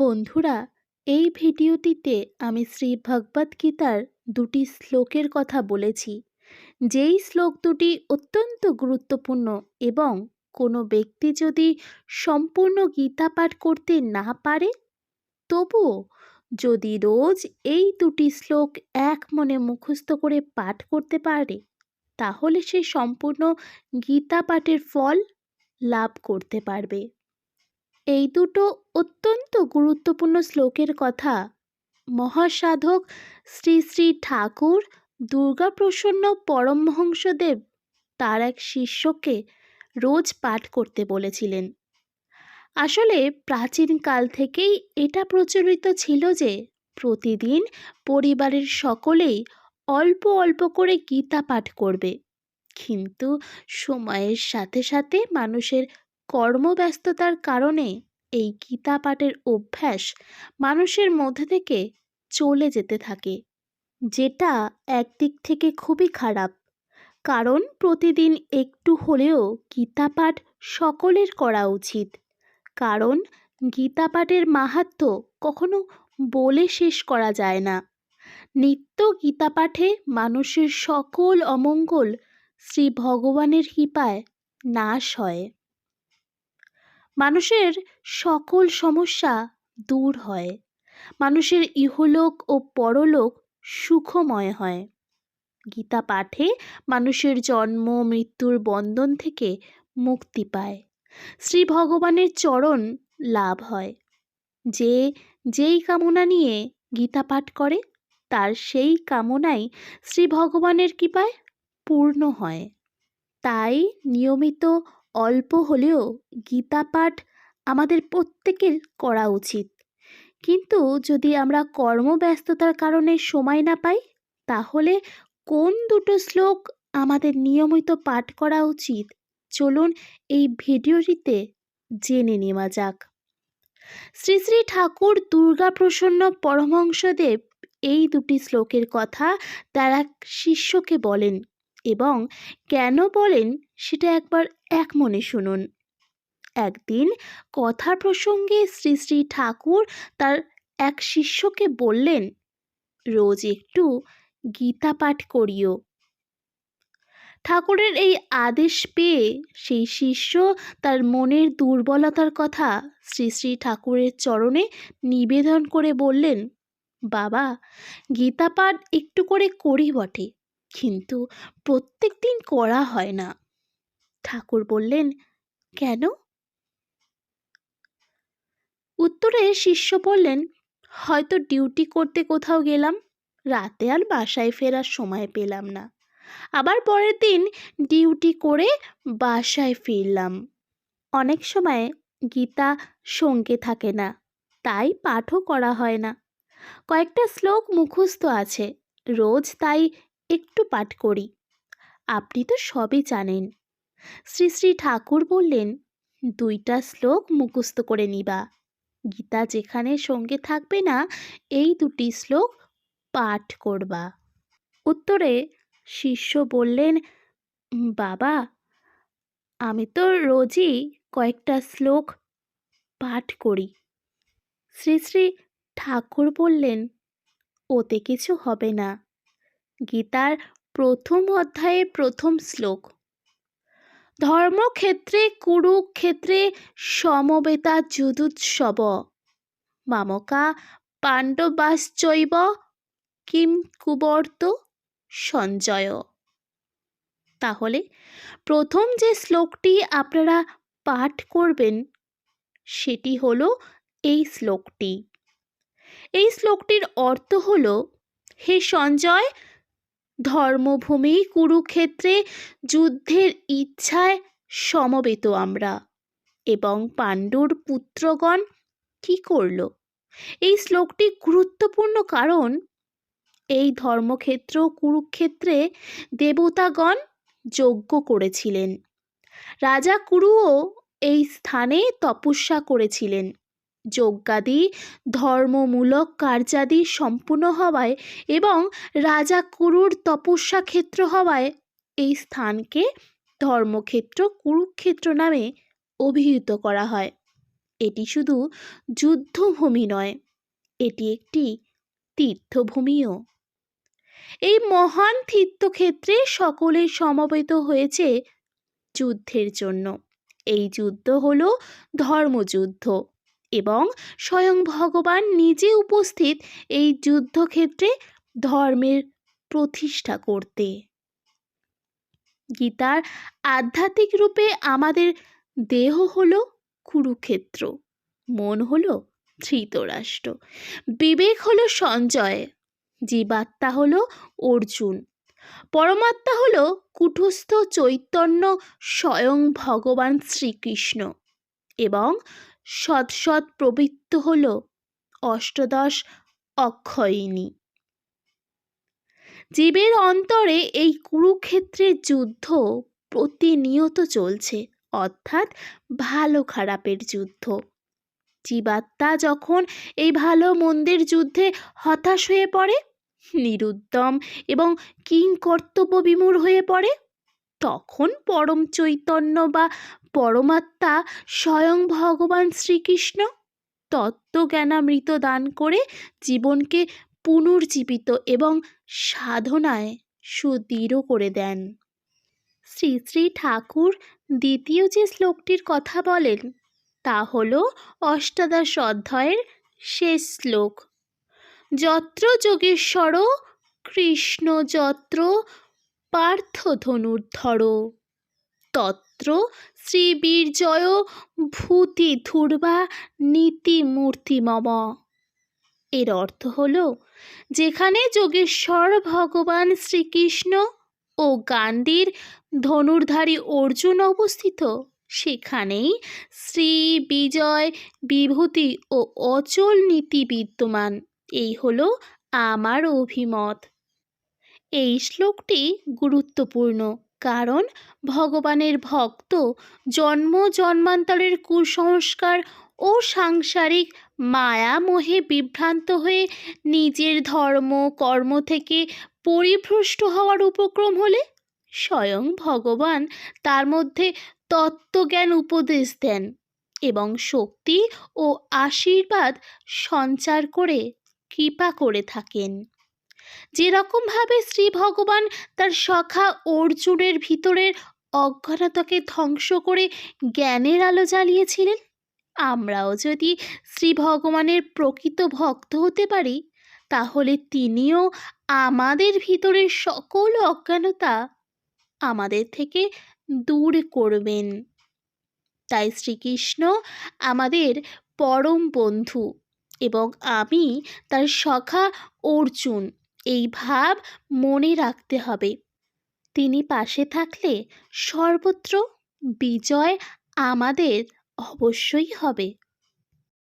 বন্ধুরা, এই ভিডিওটিতে আমি শ্রী ভগবদ গীতার দুটি শ্লোকের কথা বলেছি। যেই শ্লোক দুটি অত্যন্ত গুরুত্বপূর্ণ এবং কোনো ব্যক্তি যদি সম্পূর্ণ গীতা পাঠ করতে না পারে, তবুও যদি রোজ এই দুটি শ্লোক এক মনে মুখস্থ করে পাঠ করতে পারে, তাহলে সে সম্পূর্ণ গীতা পাঠের ফল লাভ করতে পারবে। এই দুটো অত্যন্ত গুরুত্বপূর্ণ শ্লোকের কথা মহাসাধক শ্রী শ্রী ঠাকুর দুর্গাপ্রসন্ন পরমহংসদেব, তার এক শিষ্যকে রোজ পাঠ করতে বলেছিলেন। আসলে প্রাচীনকাল থেকেই এটা প্রচলিত ছিল যে, প্রতিদিন পরিবারের সকলেই অল্প অল্প করে গীতা পাঠ করবে। কিন্তু সময়ের সাথে সাথে মানুষের কর্মব্যস্ততার কারণে এই গীতা পাঠের অভ্যাস মানুষের মধ্যে থেকে চলে যেতে থাকে, যেটা একদিক থেকে খুবই খারাপ। কারণ প্রতিদিন একটু হলেও গীতা পাঠ সকলের করা উচিত। কারণ গীতা পাঠের মাহাত্ম কখনো বলে শেষ করা যায় না। নিত্য গীতা পাঠে মানুষের সকল অমঙ্গল শ্রী ভগবানের কৃপায় নাশ হয়। মানুষের সকল সমস্যা দূর হয়। মানুষের ইহলোক ও পরলোক সুখময় হয়। গীতা পাঠে মানুষের জন্ম, মৃত্যুর বন্ধন থেকে মুক্তি পায়। শ্রী ভগবানের চরণ লাভ হয়। যে যেই কামনা নিয়ে গীতা পাঠ করে, তার সেই কামনাই শ্রী ভগবানের কৃপায় পূর্ণ হয়। তাই নিয়মিত অল্প হলেও গীতা পাঠ আমাদের প্রত্যেকের করা উচিত। কিন্তু যদি আমরা কর্মব্যস্ততার কারণে সময় না পাই, তাহলে কোন দুটো শ্লোক আমাদের নিয়মিত পাঠ করা উচিত? চলুন এই ভিডিওটিতে জেনে নেওয়া যাক। শ্রী শ্রী ঠাকুর দুর্গাপ্রসন্ন পরমহংসদেব এই দুটি শ্লোকের কথা তারা শিষ্যকে বলেন। এবং কেন বলেন সেটা একবার এক মনে শুনুন। একদিন কথা প্রসঙ্গে শ্রী শ্রী ঠাকুর তার এক শিষ্যকে বললেন, রোজ একটু গীতা পাঠ করিও। ঠাকুরের এই আদেশ পেয়ে সেই শিষ্য তার মনের দুর্বলতার কথা শ্রী শ্রী ঠাকুরের চরণে নিবেদন করে বললেন, বাবা, গীতা পাঠ একটু করে করি বটে। কিন্তু প্রত্যেক দিন করা হয় না। ঠাকুর বললেন, কেন? উত্তরে শিষ্য বললেন, হয়তো ডিউটি করতে কোথাও গেলাম, রাতে আর বাসায় ফেরার সময় পেলাম না। আবার পরের দিন ডিউটি করে বাসায় ফিরলাম। অনেক সময় গীতা সঙ্গে থাকে না, তাই পাঠও করা হয় না। কয়েকটা শ্লোক মুখস্থ আছে, রোজ তাই একটু পাঠ করি। আপনি তো সবই জানেন। শ্রী শ্রী ঠাকুর বললেন, দুইটা শ্লোক মুখস্থ করে নিবা। গীতা যেখানে সঙ্গে থাকবে না, এই দুটি শ্লোক পাঠ করবা। উত্তরে শিষ্য বললেন, বাবা, আমি তো রোজই কয়েকটা শ্লোক পাঠ করি। শ্রী শ্রী ঠাকুর বললেন, ওতে কিছু হবে না। গীতার প্রথম অধ্যায়ে প্রথম শ্লোক। ধর্মক্ষেত্রে, কুরুক্ষেত্রে সমবেতা যুদুৎসব। মামকা পাণ্ডবাশ্চৈব কিম কুবর্ত সঞ্জয়। তাহলে প্রথম যে শ্লোকটি আপনারা পাঠ করবেন, সেটি হলো এই শ্লোকটি। এই শ্লোকটির অর্থ হল, হে সঞ্জয় ধর্মভূমি, কুরুক্ষেত্রে যুদ্ধের ইচ্ছায় সমবেত আমরা। এবং পাণ্ডুর পুত্রগণ কি করল? এই শ্লোকটি গুরুত্বপূর্ণ কারণ এই ধর্মক্ষেত্র, কুরুক্ষেত্রে দেবতাগণ যজ্ঞ করেছিলেন। রাজা কুরুও এই স্থানে তপস্যা করেছিলেন। যজ্ঞাদি, ধর্মমূলক কার্যাদি সম্পূর্ণ হওয়ায় এবং রাজা কুরুর তপস্যা ক্ষেত্র হওয়ায় এই স্থানকে ধর্মক্ষেত্র কুরুক্ষেত্র নামে অভিহিত করা হয়। এটি শুধু যুদ্ধভূমি নয়, এটি একটি তীর্থভূমিও। এই মহান তীর্থক্ষেত্রে সকলে সমবেত হয়েছে যুদ্ধের জন্য। এই যুদ্ধ হলো ধর্মযুদ্ধ। এবং স্বয়ং ভগবান নিজে উপস্থিত এই যুদ্ধক্ষেত্রে ধর্মের প্রতিষ্ঠা করতে। গীতার আধ্যাত্মিক রূপে আমাদের দেহ হল কুরুক্ষেত্র, মন হল ধৃতরাষ্ট্র, বিবেক হল সঞ্জয়, জীবাত্মা হল অর্জুন, পরমাত্মা হল কুটস্থ চৈতন্য স্বয়ং ভগবান শ্রীকৃষ্ণ এবং সৎ সৎ প্রবৃত্ত হল অষ্টদশ অক্ষয়িনী জীবের অন্তরে এই কুরুক্ষেত্রের যুদ্ধ প্রতিনিয়ত চলছে, অর্থাৎ ভালো খারাপের যুদ্ধ। জীবাত্মা যখন এই ভালো মন্দের যুদ্ধে হতাশ হয়ে পড়ে, নিরুদ্যম এবং কিংকর্তব্য বিমূর হয়ে পড়ে, তখন পরম চৈতন্য বা পরমাত্মা স্বয়ং ভগবান শ্রীকৃষ্ণ? তত্ত্বজ্ঞানামৃত দান করে জীবনকে পুনর্জীবিত এবং সাধনায় সুদৃঢ় করে দেন। শ্রী শ্রী ঠাকুর দ্বিতীয় যে শ্লোকটির কথা বলেন, তা হল অষ্টাদশ অধ্যায়ের শেষ শ্লোক। যত্র যোগেশ্বর, কৃষ্ণ যত্র পার্থ ধনুর্ধর। তত্র শ্রীবীর্জয় ভূতি ধূর্বা নীতি মূর্তি মম। এর অর্থ হল, যেখানে যোগেশ্বর ভগবান শ্রীকৃষ্ণ ও গান্ধীর ধনুর্ধারী অর্জুন অবস্থিত, সেখানেই শ্রী বিজয় বিভূতি ও অচল নীতি বিদ্যমান। এই হল আমার অভিমত। এই শ্লোকটি গুরুত্বপূর্ণ। কারণ ভগবানের ভক্ত জন্ম, জন্মান্তরের কুসংস্কার ও সাংসারিক মায়া মোহে বিভ্রান্ত হয়ে নিজের ধর্ম, কর্ম থেকে পরিভ্রষ্ট হওয়ার উপক্রম হলে স্বয়ং ভগবান তার মধ্যে তত্ত্বজ্ঞান উপদেশ দেন এবং শক্তি ও আশীর্বাদ সঞ্চার করে কৃপা করে থাকেন। যেরকমভাবে শ্রী ভগবান তার সখা অর্জুনের ভিতরের অজ্ঞানতাকে ধ্বংস করে জ্ঞানের আলো জ্বালিয়েছিলেন, আমরাও যদি শ্রী ভগবানের প্রকৃত ভক্ত হতে পারি, তাহলে তিনিও আমাদের ভিতরের সকল অজ্ঞানতা আমাদের থেকে দূর করবেন। তাই শ্রীকৃষ্ণ আমাদের পরম বন্ধু এবং আমি তার সখা অর্জুন এই ভাব মনে রাখতে হবে। তিনি পাশে থাকলে সর্বত্র বিজয় আমাদের অবশ্যই হবে।